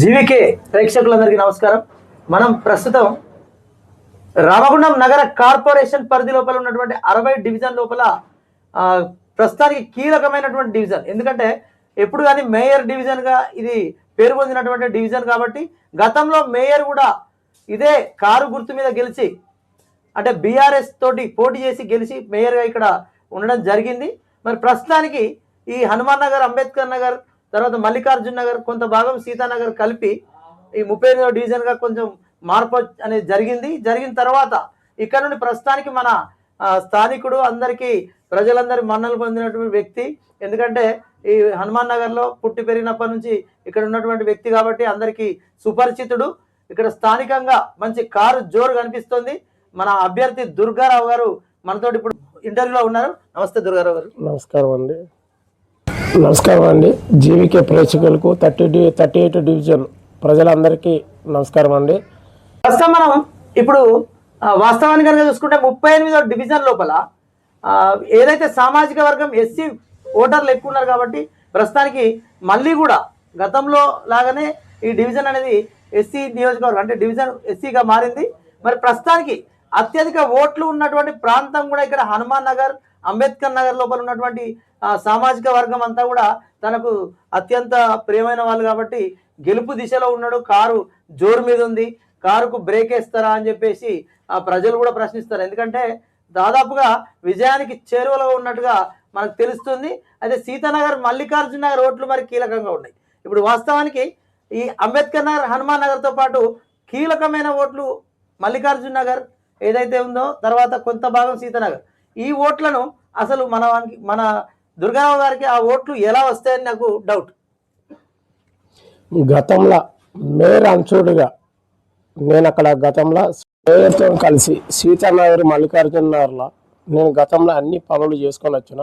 జీవికే ప్రేక్షకులందరికీ నమస్కారం. మనం ప్రస్తుతం రామగుండం నగర కార్పొరేషన్ పరిధి లోపల ఉన్నటువంటి అరవై డివిజన్ లోపల ప్రస్తుతానికి కీలకమైనటువంటి డివిజన్. ఎందుకంటే ఎప్పుడు కానీ మేయర్ డివిజన్గా ఇది పేరు పొందినటువంటి డివిజన్ కాబట్టి గతంలో మేయర్ కూడా ఇదే కారు గుర్తు మీద గెలిచి అంటే బీఆర్ఎస్ తోటి పోటీ చేసి గెలిచి మేయర్గా ఇక్కడ ఉండడం జరిగింది. మరి ప్రస్తుతానికి ఈ హనుమాన్ నగర్ అంబేద్కర్ నగర్ తర్వాత మల్లికార్జున్ నగర్ కొంత భాగం సీతానగర్ కలిపి ఈ ముప్పై ఎనిమిదో డివిజన్గా కొంచెం మార్పు అనేది జరిగింది. జరిగిన తర్వాత ఇక్కడ నుండి ప్రస్తుతానికి మన స్థానికుడు అందరికీ ప్రజలందరి మన్నలు పొందినటువంటి వ్యక్తి. ఎందుకంటే ఈ హనుమాన్ నగర్లో పుట్టి పెరిగినప్పటి నుంచి ఇక్కడ ఉన్నటువంటి వ్యక్తి కాబట్టి అందరికీ సుపరిచితుడు. ఇక్కడ స్థానికంగా మంచి కారు జోరు కనిపిస్తుంది. మన అభ్యర్థి దుర్గారావు గారు మనతో ఇప్పుడు ఇంటర్వ్యూలో ఉన్నారు. నమస్తే దుర్గారావు గారు. నమస్కారం అండి. నమస్కారం అండి. జీవికే ప్రేక్షకులకు thirty D thirty eight division ప్రజలందరికీ నమస్కారం అండి. ప్రస్తుతం మనం ఇప్పుడు వాస్తవానికి కనుక చూసుకుంటే ముప్పై ఎనిమిదో డివిజన్ లోపల ఏదైతే సామాజిక వర్గం ఎస్సీ ఓటర్లు ఎక్కువ ఉన్నారు కాబట్టి ప్రస్తుతానికి మళ్ళీ కూడా గతంలో లాగానే ఈ డివిజన్ అనేది ఎస్సీ నియోజకవర్గం అంటే డివిజన్ ఎస్సీగా మారింది. మరి ప్రస్తుతానికి అత్యధిక ఓట్లు ఉన్నటువంటి ప్రాంతం కూడా ఇక్కడ హనుమాన్ నగర్ అంబేద్కర్ నగర్ లోపల ఉన్నటువంటి సామాజిక వర్గం అంతా కూడా తనకు అత్యంత ప్రియమైన వాళ్ళు కాబట్టి గెలుపు దిశలో ఉన్నాడు. కారు జోరు మీద ఉంది. కారుకు బ్రేక్ వేస్తారా అని చెప్పేసి ఆ ప్రజలు కూడా ప్రశ్నిస్తారు. ఎందుకంటే దాదాపుగా విజయానికి చేరువలో ఉన్నట్టుగా మనకు తెలుస్తుంది. అయితే సీతానగర్ మల్లికార్జున నగర్ ఓట్లు మరి కీలకంగా ఉన్నాయి. ఇప్పుడు వాస్తవానికి ఈ అంబేద్కర్ నగర్ హనుమాన్ నగర్తో పాటు కీలకమైన ఓట్లు మల్లికార్జున నగర్ ఏదైతే ఉందో తర్వాత కొంత భాగం సీతానగర్. ఈ ఓట్లను అసలు మన మన దుర్గారావు గారికి ఆ ఓట్లు ఎలా వస్తాయని నాకు డౌట్ గతంలో మేయర్ అంచుడుగా నేను అక్కడ గతంలో మేయర్తో కలిసి సీతానగర్ మల్లికార్జున నగర్లో నేను గతంలో అన్ని పనులు చేసుకొని వచ్చిన.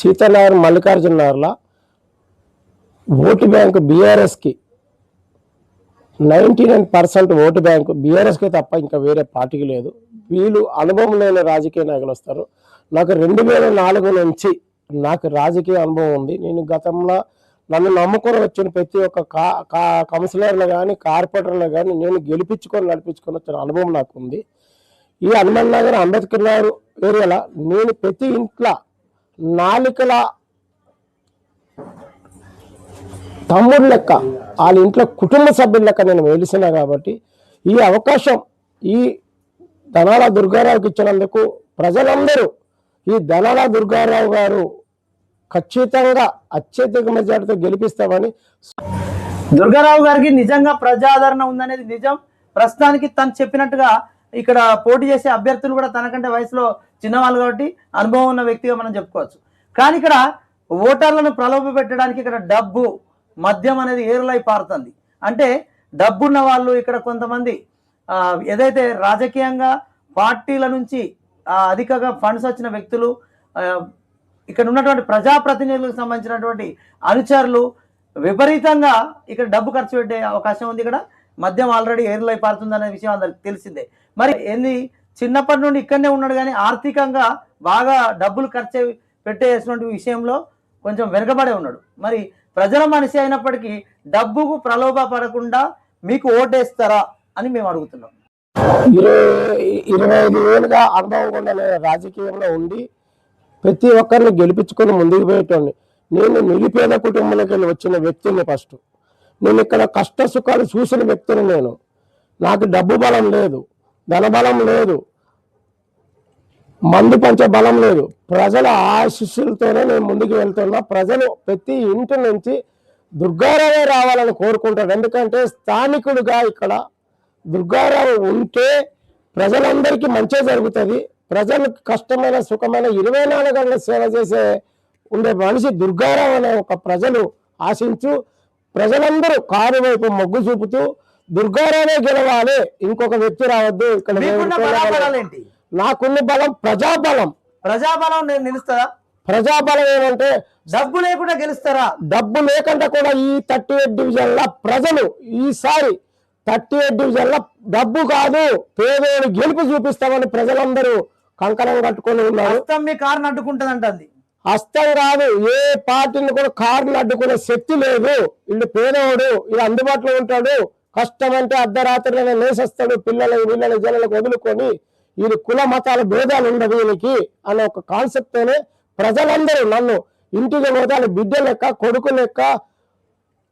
సీతానగర్ మల్లికార్జున నగర్లో ఓటు బ్యాంకు బీఆర్ఎస్కి ninety nine percent vote bank బీఆర్ఎస్కి తప్ప ఇంకా వేరే పార్టీకి లేదు. వీళ్ళు అనుభవం లేని రాజకీయ నాయకులు వస్తారు. నాకు రెండు వేల నాలుగు నుంచి నాకు రాజకీయ అనుభవం ఉంది. నేను గతంలో నన్ను నమ్ముకొని వచ్చిన ప్రతి ఒక్క కా కా కౌన్సిలర్లు కానీ కార్పొరేటర్లు కానీ నేను గెలిపించుకొని నడిపించుకొని వచ్చిన అనుభవం నాకు ఉంది. ఈ హనుమాన్ నగర్ అంబేద్కర్ నగర్ ఏరియాలో నేను ప్రతి ఇంట్లో నాలుకల తమ్ముడు లెక్క వాళ్ళ ఇంట్లో కుటుంబ సభ్యుల లెక్క నేను వెలిసిన కాబట్టి ఈ అవకాశం ఈ ధనాల దుర్గారావుకి ఇచ్చినందుకు ప్రజలందరూ ఈ ధనాల దుర్గారావు గారు ఖచ్చితంగా అత్యధిక మెజార్టీతో గెలిపిస్తామని దుర్గారావు గారికి నిజంగా ప్రజాదరణ ఉందనేది నిజం. ప్రస్తుతానికి తను చెప్పినట్టుగా ఇక్కడ పోటీ చేసే అభ్యర్థులు కూడా తనకంటే వయసులో చిన్నవాళ్ళు కాబట్టి అనుభవం ఉన్న వ్యక్తిగా మనం చెప్పుకోవచ్చు. కానీ ఇక్కడ ఓటర్లను ప్రలోభ పెట్టడానికి ఇక్కడ డబ్బు మద్యం అనేది ఏరులై పారుతుంది. అంటే డబ్బున్న వాళ్ళు ఇక్కడ కొంతమంది ఏదైతే రాజకీయంగా పార్టీల నుంచి అధికంగా ఫండ్స్ వచ్చిన వ్యక్తులు ఇక్కడ ఉన్నటువంటి ప్రజాప్రతినిధులకు సంబంధించినటువంటి అనుచరులు విపరీతంగా ఇక్కడ డబ్బు ఖర్చు పెట్టే అవకాశం ఉంది ఇక్కడ. మద్యం ఆల్రెడీ ఎయిర్లై పారుతుందనే విషయం అందరికి తెలిసిందే. మరి ఏంది చిన్నప్పటి నుండి ఇక్కడనే ఉన్నాడు కానీ ఆర్థికంగా బాగా డబ్బులు ఖర్చు పెట్టేసినటువంటి విషయంలో కొంచెం వెనుకబడే ఉన్నాడు. మరి ప్రజల మనిషి అయినప్పటికీ డబ్బుకు ప్రలోభ పడకుండా మీకు ఓటేస్తారా అని మేము అడుగుతున్నాం. ఇరవై ఇరవై ఐదు ఏళ్ళుగా అనుభవం ఉన్న రాజకీయంలో ఉండి ప్రతి ఒక్కరిని గెలిపించుకొని ముందుకు పోయేటోడిని. నేను నిరుపేద కుటుంబంలోకి వెళ్ళి వచ్చిన వ్యక్తిని ఫస్ట్. నేను ఇక్కడ కష్ట సుఖాలు చూసిన వ్యక్తిని నేను. నాకు డబ్బు బలం లేదు ధనబలం లేదు మందు పంచే బలం లేదు. ప్రజల ఆశీస్సులతోనే నేను ముందుకు వెళ్తున్నా. ప్రజలు ప్రతి ఇంటి నుంచి దుర్గారావే రావాలని కోరుకుంటారు. ఎందుకంటే స్థానికుడుగా ఇక్కడ దుర్గారావు ఉంటే ప్రజలందరికీ మంచి జరుగుతుంది. ప్రజలకు కష్టమైన సుఖమైన ఇరవై నాలుగు గంటల సేవ చేసే ఉండే మనిషి దుర్గారావు అనే ఒక ప్రజలు ఆశించు ప్రజలందరూ కారు వైపు మొగ్గు చూపుతూ దుర్గారావే గెలవాలి ఇంకొక వ్యక్తి రావద్దు ఇక్కడ నాకున్న బలం ప్రజాబలం. ప్రజాబలం నేను నిలుస్తారా? ప్రజాబలం ఏమంటే డబ్బు లేకుండా గెలుస్తారా? డబ్బు లేకుండా కూడా ఈ థర్టీ ఎయిట్ డివిజన్ ప్రజలు ఈసారి థర్టీ ఎయిట్ డివిజన్ ల డబ్బు కాదు పేదోడు గెలుపు చూపిస్తామని ప్రజలందరూ కంకణం కట్టుకొని ఉన్నారు. హస్తం మీ కారుని అడ్డుకుంటది అంటుంది హస్తం కాదు ఏ పార్టీని కూడా కారుని అడ్డుకునే శక్తి లేదు. వీళ్ళు పేదవాడు వీళ్ళు అందుబాటులో ఉంటాడు. కష్టం అంటే అర్ధరాత్రిలోనే లేసేస్తాడు పిల్లలు వీళ్ళని జనాలకు వదులుకొని. వీరి కుల మతాల భేదాలు ఉండవు వీళ్ళకి అనే ఒక కాన్సెప్ట్ తోనే ప్రజలందరూ నన్ను ఇంటికి పోతే బిడ్డ లెక్క కొడుకు లెక్క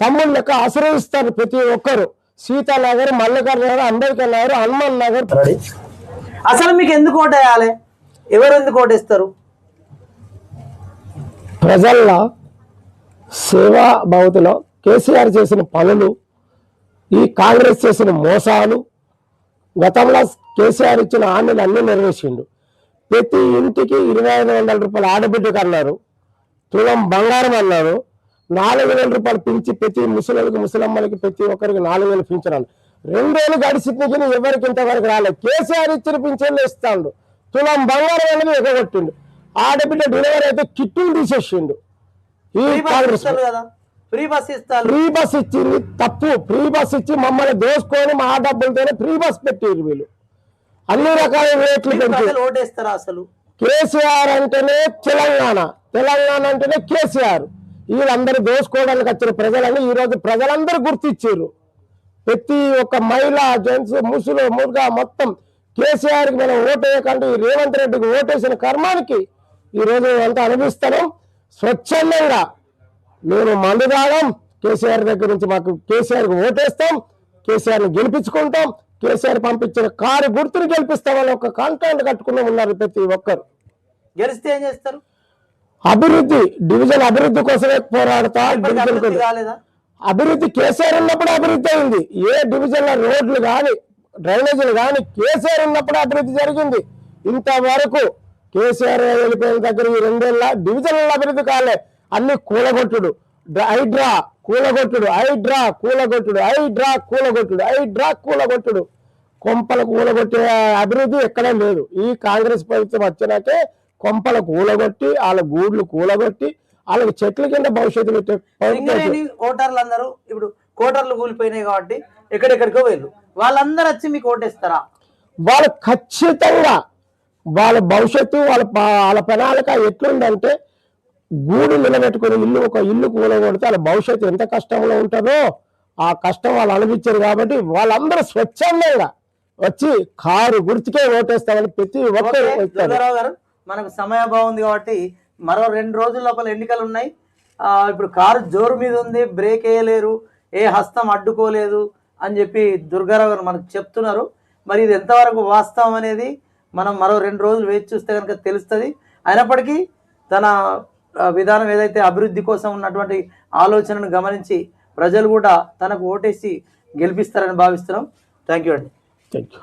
తమ్ముడు లెక్క ఆశ్రయిస్తారు ప్రతి ఒక్కరు. సీతానగర్ మల్లికార్జున నగర్ అంబేద్కర్ నగర్ హనుమాన్ నగర్. అసలు మీకు ఎందుకు ఓటేయాలి ఎవరు ఎందుకు ఓటేస్తారు ప్రజల సేవా భవతిలో కేసీఆర్ చేసిన పనులు ఈ కాంగ్రెస్ చేసిన మోసాలు గతంలో కేసీఆర్ ఇచ్చిన హామీలు అన్నీ నెరవేర్చిండు. ప్రతి ఇంటికి ఇరవై ఐదు వందల రూపాయలు ఆడబిడ్డకు అన్నారు. తులం బంగారం అన్నారు. నాలుగు వేల రూపాయలు పెంచి ప్రతి ముసలికి ముసలమ్మలకి ప్రతి ఒక్కరికి నాలుగు వేలు పింఛనాలు. రెండేళ్ళు గడిచినకి ఎవరికి ఇంతవరకు రాలేదు. కేసీఆర్ ఇచ్చిన పింఛన్లు ఇస్తాడు. తులం బంగారం అనేది ఎగగొట్టిండు. ఆడబిడ్డ డెలివరీ అయితే కిట్టులు తీసేసిండు. ఈ ఫ్రీ బస్ కాంగ్రెస్ ఇస్తారు కదా? ఫ్రీ బస్ ఇస్తారు. ఫ్రీ బస్ ఇచ్చింది తప్పు. ఫ్రీ బస్ ఇచ్చి మమ్మల్ని దోసుకొని మా డబ్బులతోనే ఫ్రీ బస్ పెట్టారు వీళ్ళు. అన్ని రకాల రేట్లు మీకు పెంచి ప్రజలు ఓటేస్తారా అసలు? కేసీఆర్ అంటేనే తెలంగాణ. తెలంగాణ అంటేనే కేసీఆర్. వీళ్ళందరూ దోసుకోవడానికి వచ్చిన ప్రజలని ఈ రోజు ప్రజలందరూ గుర్తించారు. ప్రతి ఒక్క మహిళ జెంట్స్ ముసులు మురుగా మొత్తం కేసీఆర్కి మనం ఓటేయకంటే ఈ రేవంత్ రెడ్డికి ఓటేసిన కర్మానికి ఈ రోజు అంతా అనుభవిస్తాను స్వచ్ఛందంగా మేము మందు తాగాం కేసీఆర్ దగ్గర నుంచి మాకు కేసీఆర్కి ఓటేస్తాం కేసీఆర్ని గెలిపించుకుంటాం కేసీఆర్ పంపించిన కారు గుర్తుని గెలిపిస్తామని ఒక కాంట్రాక్ట్ కట్టుకుని ఉన్నారు ప్రతి ఒక్కరు. గెలిస్తే ఏం చేస్తారు? అభివృద్ధి డివిజన్ అభివృద్ధి కోసమే పోరాడతా డివిజన్ అభివృద్ధి కేసీఆర్ ఉన్నప్పుడు అభివృద్ధి అయింది. ఏ డివిజన్ రోడ్లు కానీ డ్రైనేజీలు కానీ కేసీఆర్ ఉన్నప్పుడు అభివృద్ధి జరిగింది. ఇంతవరకు కేసీఆర్ వెళ్ళిపోయిన దగ్గర ఈ రెండేళ్ళ డివిజన్ల అభివృద్ధి కాలే. అన్ని కూలగొట్టుడు. డ్ర- హైడ్రా కూలగొట్టుడు హైడ్రా కూలగొట్టుడు హైడ్రా కూలగొట్టుడు హైడ్రా కూలగొట్టుడు. కొంపలు కూలగొట్టే అభివృద్ధి ఎక్కడా లేదు. ఈ కాంగ్రెస్ ప్రభుత్వం వచ్చినాకే కొంపలు కూలగొట్టి వాళ్ళ గూడ్లు కూలగొట్టి వాళ్ళకి చెట్ల కింద భవిష్యత్తు పెట్టే ప్రభుత్వం సింగరేణి ఓటర్లు అందరూ ఇప్పుడు కోటర్లు కూలిపోయినాయి కాబట్టి ఎక్కడెక్కడికో వెళ్ళు వాళ్ళందరూ వచ్చి మీకు ఓటేస్తారా? వాళ్ళు ఖచ్చితంగా వాళ్ళ భవిష్యత్తు వాళ్ళ వాళ్ళ ప్రణాళిక ఎట్లుందంటే గూడు నిలబెట్టుకుని ఇల్లు ఒక ఇల్లు కూలగొడితే వాళ్ళ భవిష్యత్తు ఎంత కష్టంలో ఉంటుందో ఆ కష్టం వాళ్ళు అనిపించారు కాబట్టి వాళ్ళందరూ స్వచ్ఛందంగా వచ్చి కారు గుర్తుకే ఓటేస్తామని ప్రతి ఒక్కరు గారు. మనకు సమయాభావం ఉంది కాబట్టి మరో రెండు రోజుల లోపల ఎన్నికలు ఉన్నాయి. ఇప్పుడు కారు జోరు మీద ఉంది బ్రేక్ వేయలేరు ఏ హస్తం అడ్డుకోలేదు అని చెప్పి దుర్గారావు గారు మనకు చెప్తున్నారు. మరి ఇది ఎంతవరకు వాస్తవం అనేది మనం మరో రెండు రోజులు వేచి చూస్తే కనుక తెలుస్తుంది. అయినప్పటికీ తన విధానం ఏదైతే అభివృద్ధి కోసం ఉన్నటువంటి ఆలోచనను గమనించి ప్రజలు కూడా తనకు ఓటేసి గెలిపిస్తారని భావిస్తున్నాం. థ్యాంక్ యూ అండి. Thank you